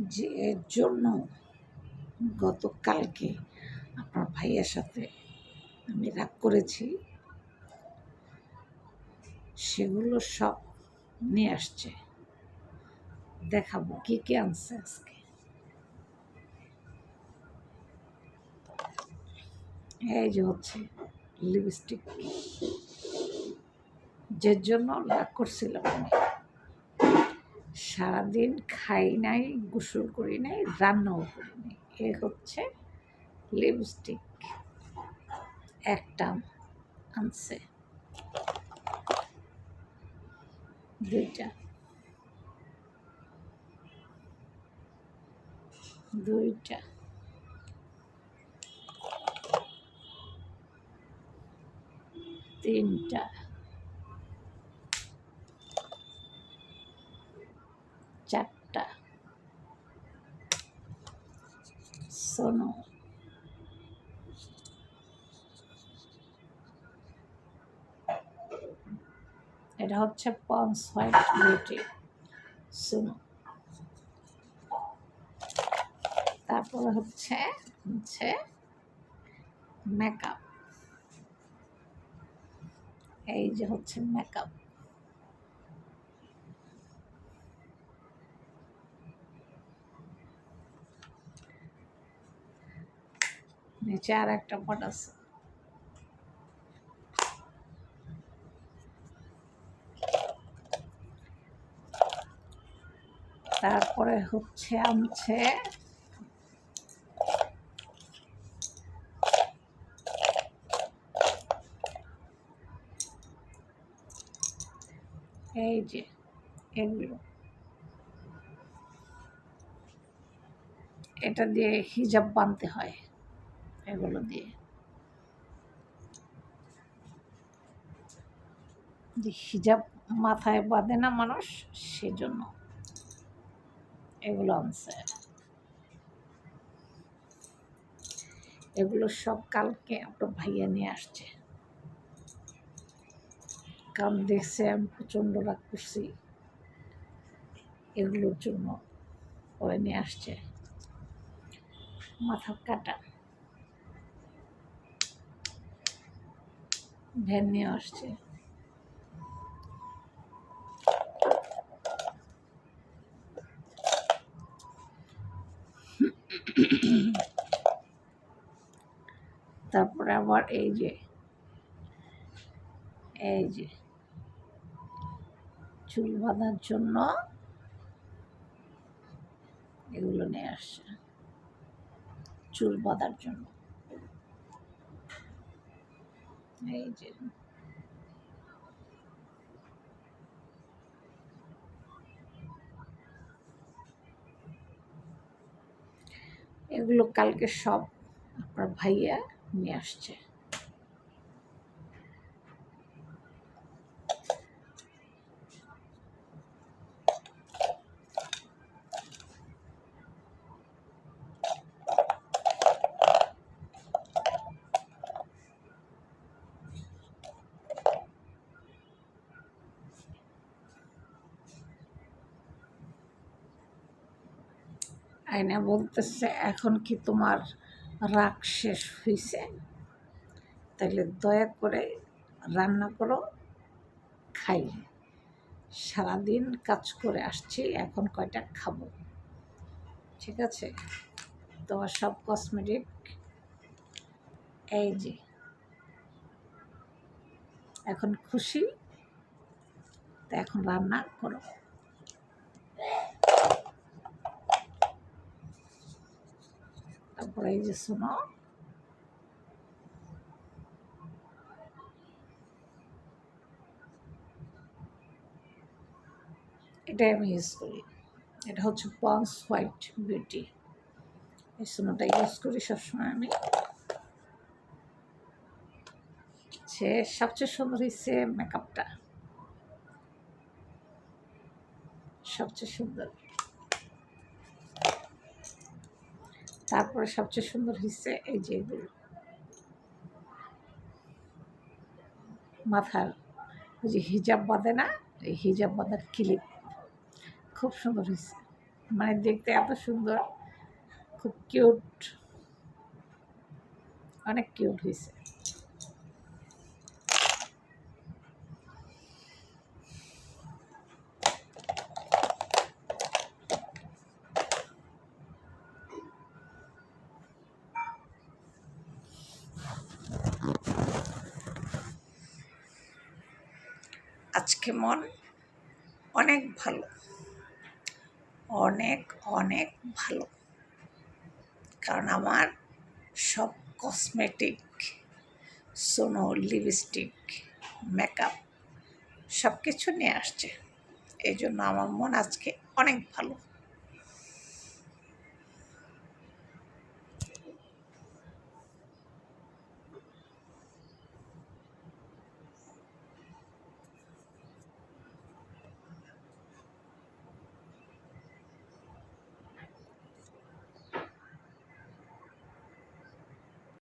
যে এর জন্য গতকালকে আপনার ভাইয়ের সাথে আমি রাগ করেছি, সেগুলো সব নিয়ে আসছে। দেখাবো কি কি আনছে আজকে। এই যে হচ্ছে লিপস্টিক যে জন্য রাগ করছিলাম আমি। সারাদিন খাই নাই, গোসল করি নাই, রান্নাও করি নাই। এ হচ্ছে লিপস্টিক একটা আনছে। দুইটা। দুইটা। তিনটা। চারটা। সোনো এটা হচ্ছে পন্স হোয়াইট বিউটি। সোনো তারপরে হচ্ছে হচ্ছে মেকআপ এই যে হচ্ছে মেকআপ নিচে আর একটা পট আছে। তারপরে হচ্ছে আমছে এই যে এগুলো। এটা দিয়ে হিজাব বানতে হয়। এগুলো দিয়ে। যে হিজাব মাথায় বাঁধে না মানুষ সেজন্য এগুলো আনছে। এগুলো সব কালকে আপনার ভাইয়া নিয়ে আসছে। কারণ দেখছে আমি প্রচণ্ড রাগ করছি। এগুলোর জন্য ওরা নিয়ে আসছে। মাথা কাটা। ভ্যান নিয়ে আসছে। তারপরে আবার এই যে এই যে, চুল বাঁধার জন্য এগুলো নিয়ে আসছে, চুল বাঁধার জন্য। এই যে। এগুলো কালকে সব আপনার ভাইয়া নিয়ে আসছে। আয়না বলতেছে, এখন কি তোমার রাগ শেষ হয়েছে তাহলে দয়া করে রান্না করো, খাই। সারাদিন কাজ করে আসছি, এখন কয়টা খাব? ঠিক আছে? তোমার সব কসমেটিক, এই যে। এখন খুশি, তা এখন রান্না করো। তারপরে এই যে এটাই আমি ইউজ করি এটা হচ্ছে পন্স হোয়াইট বিউটি এই সোনোটা ইউজ করি সবসময় আমি সে সবচেয়ে সুন্দর হচ্ছে মেকআপটা সবচেয়ে সুন্দর। তারপরে সবচেয়ে সুন্দর হচ্ছে এই যে এগুলো। মাথার ওই যে হিজাব বাঁধে না, এই হিজাব বাঁধার ক্লিপ। খুব সুন্দর হয়েছে মানে দেখতে এত সুন্দর, খুব কিউট। অনেক কিউট হয়েছে আজকে মন অনেক ভালো। অনেক অনেক ভালো। কারণ আমার সব কসমেটিক সোনো লিপস্টিক মেকআপ সব কিছু নিয়ে আসছে। এই জন্য আমার মন আজকে অনেক ভালো।